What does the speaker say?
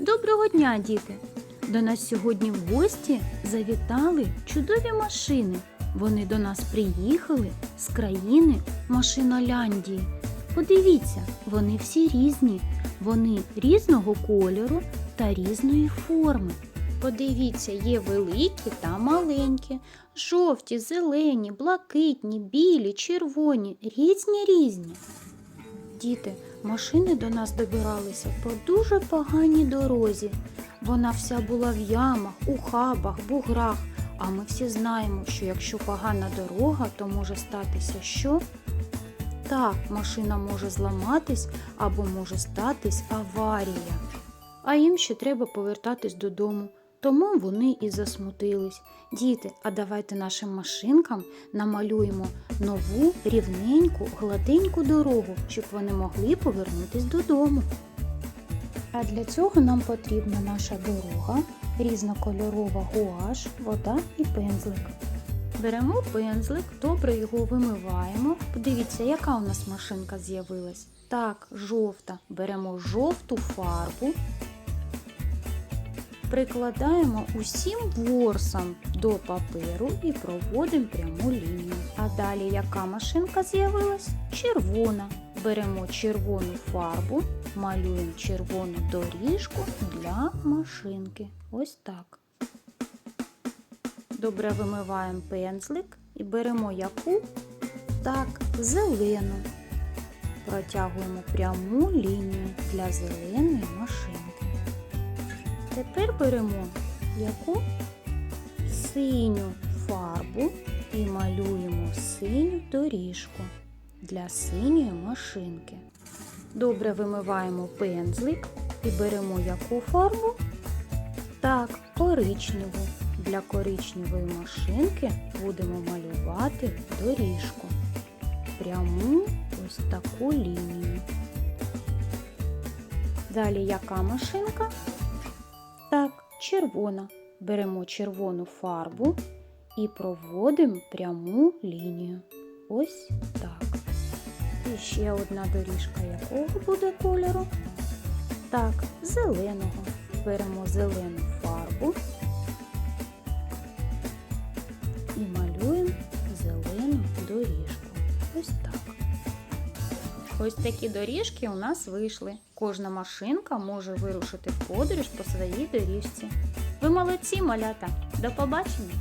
Доброго дня, діти! До нас сьогодні в гості завітали чудові машини. Вони до нас приїхали з країни Машиноляндії. Подивіться, вони всі різні. Вони різного кольору та різної форми. Подивіться, є великі та маленькі, жовті, зелені, блакитні, білі, червоні, різні різні. Діти, машини до нас добиралися по дуже поганій дорозі. Вона вся була в ямах, ухабах, буграх. А ми всі знаємо, що якщо погана дорога, то може статися що? Так, машина може зламатись або може статись аварія. А їм ще треба повертатись додому. Тому вони і засмутились. Діти, а давайте нашим машинкам намалюємо нову рівненьку, гладеньку дорогу, щоб вони могли повернутись додому. А для цього нам потрібна наша дорога, різнокольорова гуаш, вода і пензлик. Беремо пензлик, добре його вимиваємо. Подивіться, яка у нас машинка з'явилась. Так, жовта. Беремо жовту фарбу, прикладаємо усім ворсам до паперу і проводимо пряму лінію. А далі яка машинка з'явилась? Червона. Беремо червону фарбу, малюємо червону доріжку для машинки. Ось так. Добре вимиваємо пензлик і беремо яку? Так, зелену. Протягуємо пряму лінію для зеленої машинки. Тепер беремо яку синю фарбу і малюємо синю доріжку для синьої машинки. Добре вимиваємо пензлик і беремо яку фарбу? Так, коричневу. Для коричневої машинки будемо малювати доріжку. Пряму ось таку лінію. Далі яка машинка? Так, червона. Беремо червону фарбу і проводимо пряму лінію. Ось так. І ще одна доріжка якого буде кольору? Так, зеленого. Беремо зелену фарбу і малюємо зелену доріжку. Ось так. Ось такі доріжки у нас вийшли. Кожна машинка може вирушити в подорож по своїй доріжці. Ви молодці, малята! До побачення!